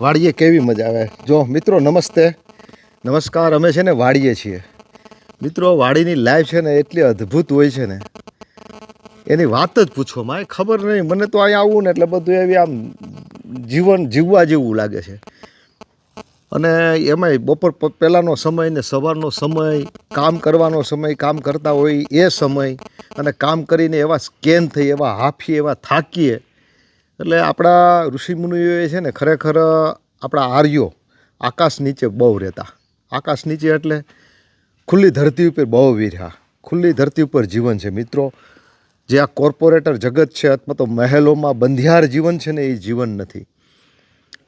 વાડીએ કેવી મજા આવે? જો, મિત્રો, નમસ્તે. નમસ્કાર, અમે છે ને વાડીએ છીએ. મિત્રો, વાડીની લાઈફ છે ને એટલી અદ્ભુત હોય છે ને. એની વાત જ પૂછો મારે, ખબર નહીં. મને તો અહીંયા આવું ને એટલે બધું એવી આમ જીવન જીવવા જેવું લાગે છે. અને એમાંય બપોર પહેલાંનો સમય ને સવારનો સમય, કામ કરવાનો સમય, કામ કરતા હોય એ સમય, અને કામ કરીને એવા સ્કેન થઈ, એવા હાફીએ, એવા થાકીએ એટલે આપણા ઋષિમુનિઓએ છે ને ખરેખર આપણા આર્યો આકાશ નીચે બહુ રહેતા. આકાશ નીચે એટલે ખુલ્લી ધરતી ઉપર બહુ વીર્યા. ખુલ્લી ધરતી ઉપર જીવન છે. મિત્રો, જે આ કોર્પોરેટર જગત છે અથવા તો મહેલોમાં બંધિયાર જીવન છે ને એ જીવન નથી.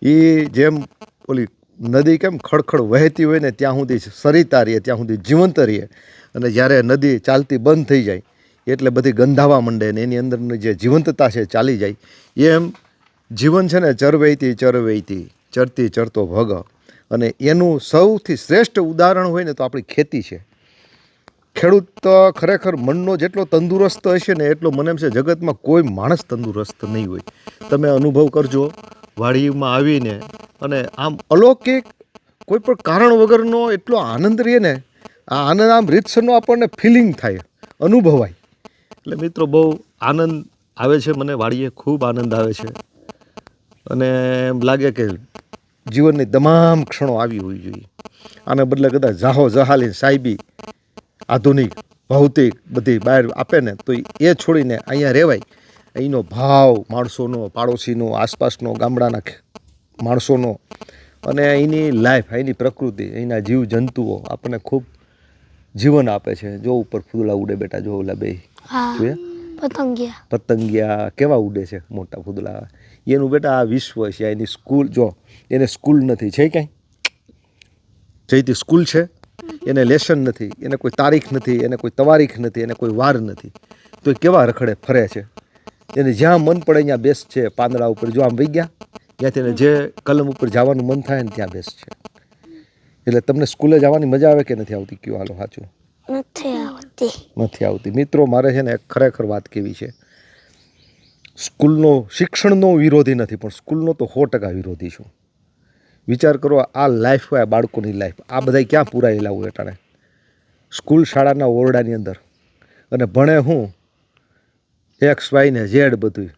એ જેમ ઓલી નદી કેમ ખડખડ વહેતી હોય ને ત્યાં સુધી સરિતા રહીએ, ત્યાં સુધી જીવંત રહીએ અને જ્યારે નદી ચાલતી બંધ થઈ જાય એટલે બધી ગંધાવા માંડે ને એની અંદરની જે જીવંતતા છે ચાલી જાય. એમ જીવન છે ને ચરવૈતી ચરવૈતી ચરતી ચરતો ભગ. અને એનું સૌથી શ્રેષ્ઠ ઉદાહરણ હોય ને તો આપણી ખેતી છે. ખેડૂત ખરેખર મનનો જેટલો તંદુરસ્ત હશે ને એટલો મને એમ છે જગતમાં કોઈ માણસ તંદુરસ્ત નહીં હોય. તમે અનુભવ કરજો, વાડીમાં આવીને અને આમ અલૌકિક કોઈ પણ કારણ વગરનો એટલો આનંદ રહે ને, આ આનંદ આમ રીતસરનો આપણને ફિલિંગ થાય, અનુભવાય. એટલે મિત્રો બહુ આનંદ આવે છે, મને વાડીએ ખૂબ આનંદ આવે છે. અને એમ લાગે કે જીવનની તમામ ક્ષણો આવી હોવી જોઈએ. આને બદલે કદાચ જાહો જહાલી સાહેબી આધુનિક, ભૌતિક બધી બહાર આપે ને, તો એ છોડીને અહીંયા રહેવાય. અહીંનો ભાવ માણસોનો, પાડોશીનો, આસપાસનો, ગામડાના માણસોનો અને અહીંની લાઈફ અહીંની પ્રકૃતિ અહીંના જીવ જંતુઓ આપણને ખૂબ જીવન આપે છે. જો ઉપર ફૂદડા ઉડે બેટા, જો ઓલા બે જોયા પતંગિયા. પતંગિયા કેવા ઉડે છે મોટા ફૂદલા એનું બેટા આ વિશ્વ છે એની સ્કૂલ જો એને સ્કૂલ નથી. છે કાંઈ જઈતી સ્કૂલ છે એને લેશન નથી એને કોઈ તારીખ નથી એને કોઈ તવારીખ નથી એને કોઈ વાર નથી. તો એ કેવા રખડે ફરે છે? એને જ્યાં મન પડે ત્યાં બેસ છે પાંદડા ઉપર જો આમ વહી ગયા ત્યાંથી એને જે કલમ ઉપર જવાનું મન થાય ને ત્યાં બેસ છે. એટલે તમને સ્કૂલે જવાની મજા આવે કે નથી આવતી? કયો હાલો સાચું. નથી આવતી. નથી આવતી. મિત્રો, મારે છે ને ખરેખર વાત કેવી છે? સ્કૂલનો, શિક્ષણનો વિરોધી નથી, પણ સ્કૂલનો તો સો ટકા વિરોધી છું. વિચાર કરો, આ લાઈફ હોય બાળકોની લાઈફ આ બધા ક્યાં પૂરાયેલા હોય અટાણે? સ્કૂલ શાળાના ઓરડાની અંદર. અને ભણે હું? એક્સ વાય ને ઝેડ બધું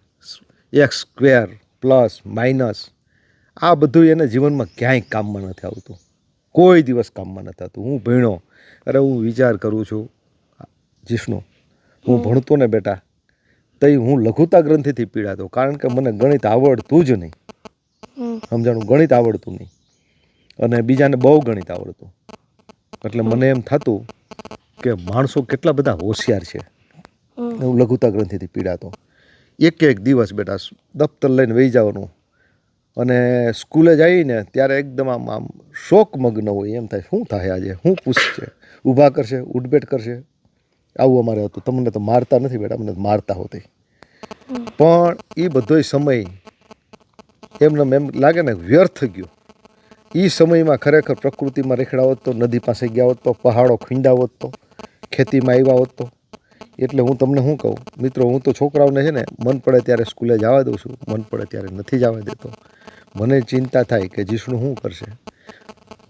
એક્સ સ્ક્વેર પ્લસ માઇનસ આ બધું એને જીવનમાં ક્યાંય કામમાં નથી આવતું. કોઈ દિવસ કામમાં નથી આવતું. હું ભણ્યો. અરે, હું વિચાર કરું છું જીષ્ણુ હું ભણતો ને બેટા તઈ હું લઘુતા ગ્રંથિથી પીડાતો કારણ કે મને ગણિત આવડતું જ નહીં. સમજાણું? ગણિત આવડતું નહીં. અને બીજાને બહુ ગણિત આવડતું. એટલે મને એમ થતું કે માણસો કેટલા બધા હોશિયાર છે. હું લઘુતા ગ્રંથિથી પીડાતો એક એક દિવસ બેટા દફતર લઈને વહી જવાનું. અને સ્કૂલે જઈને ત્યારે એકદમ આમ આમ શોકમગ્ન હોય એમ થાય શું થાય આજે? શું પૂછશે? ઊભા કરશે ઉઠબેઠ કરશે? આવું અમારે હતું. તમને તો મારતા નથી બેટા અમને મારતા હોતી. પણ એ બધોય સમય એમને એમ લાગે ને વ્યર્થ ગયો. એ સમયમાં ખરેખર પ્રકૃતિમાં રેખડા હોત નદી પાસે ગયા હોત પહાડો ખીંડા હોત ખેતીમાં આવ્યા હોત એટલે હું તમને શું કહું? મિત્રો, હું તો છોકરાઓને છે ને, મન પડે ત્યારે સ્કૂલે જવા દઉં છું, મન પડે ત્યારે નથી જવા દેતો. મને ચિંતા થાય કે જીષ્ણુ શું કરશે?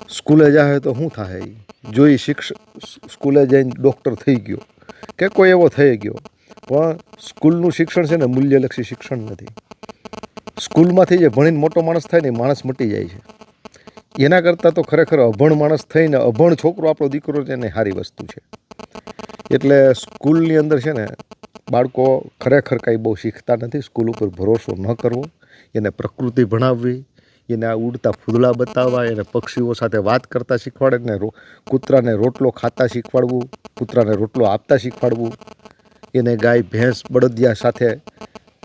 સ્કૂલે જાય તો શું થાય? જો એ શિક્ષ, સ્કૂલે જઈને ડૉક્ટર થઈ ગયો કે કોઈ એવો થઈ ગયો. પણ સ્કૂલનું શિક્ષણ છે ને મૂલ્યલક્ષી શિક્ષણ નથી. સ્કૂલમાંથી જે ભણીને મોટો માણસ થાય ને એ માણસ મટી જાય છે. એના કરતાં તો ખરેખર અભણ માણસ થઈને અભણ છોકરો આપણો દીકરો છે ને સારી વસ્તુ છે. એટલે સ્કૂલની અંદર છે ને બાળકો ખરેખર કાંઈ બહુ શીખતા નથી. સ્કૂલ ઉપર ભરોસો ન કરવો. એને પ્રકૃતિ ભણાવવી. એને આ ઉડતા ફૂદલા બતાવવા એને પક્ષીઓ સાથે વાત કરતા શીખવાડે ને કૂતરાને રોટલો ખાતા શીખવાડવું, કૂતરાને રોટલો આપતા શીખવાડવું. એને ગાય, ભેંસ, બળદિયા સાથે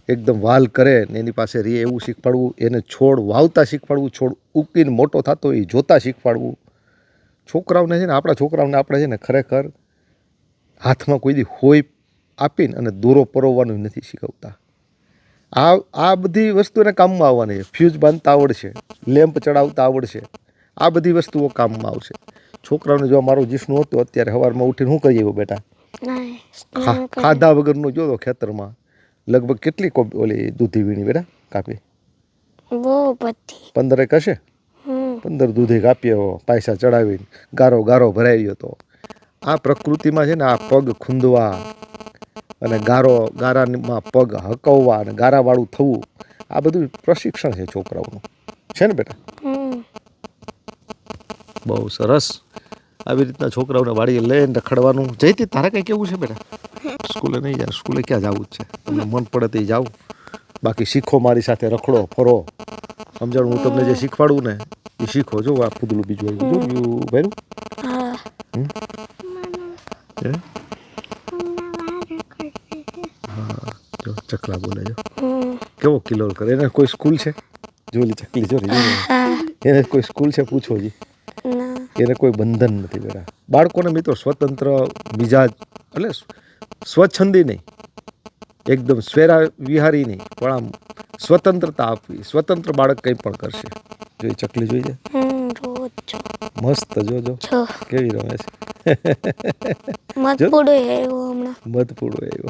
એકદમ વાલ કરે ને એની પાસે રે એવું શીખવાડવું, એને છોડ વાવતા શીખવાડવું, છોડ ઉકીને મોટો થતો એ જોતા શીખવાડવું. છોકરાઓને છે ને, આપણા છોકરાઓને આપણે છે ને ખરેખર હાથમાં કોઈ દી હોય આપીને અને દોરો પરોવવાનું નથી શીખવતા. આ આ બધી વસ્તુ એને કામમાં આવવાની છે. ફ્યુઝ બાંધતા આવડશે. લેમ્પ ચડાવતા આવડશે. આ બધી વસ્તુઓ કામમાં આવશે. છોકરાને જો મારો જીષ્ણુ હતો અત્યારે સવારમાં ઉઠીને શું કરીએ બેટા? કરે. ખાધા વગરનું જોતો ખેતરમાં. લગભગ કેટલી ઓલી દૂધી વીણી બેટા કાપી? પંદરેક હશે પંદર દૂધે કાપ્યો પૈસા ચડાવીને. ગારો ગારો ભરાઈ ગયો તો. આ પ્રકૃતિમાં છે ને આ પગ ખૂંદવા. અને ગારો ગારામાં પગ હકવવા અને ગારાવાળું થવું આ બધું પ્રશિક્ષણ છે છોકરાઓનું. છે ને બેટા? બહુ સરસ. આવી રીતના છોકરાઓને વાડીએ લઈને રખડવાનું. જઈતી તારે કંઈ કેવું છે બેટા? સ્કૂલે નહીં જાય સ્કૂલે ક્યાં જવું જ છે? તમને મન પડે તે જાઓ બાકી શીખો મારી સાથે રખડો ફરો. સમજાણું હું તમને જે શીખવાડું ને એ શીખો. જો આ પૂતળું બીજું આવ્યું. જો ભર્યું હા હે? હા જો ચકલા બોલે જો કેવો કિલોલ કરે? એને કોઈ સ્કૂલ છે? જોલી ચકલી જો એને કોઈ સ્કૂલ છે? પૂછો જી. એને કોઈ બંધન નથી બેટા બાળકોને મિત્રો સ્વતંત્ર મિજાજ એટલે સ્વચ્છંદી નહીં. એકદમ સ્વેરા વિહારી નહીં. પણ આમ સ્વતંત્રતા આપવી. સ્વતંત્ર બાળક કંઈ પણ કરશે. જો ચકલી જોઈ જાય મસ્ત જોજો કેવી રમે છે? મત આવ્યો હમણાં. મધપૂડો આવ્યો.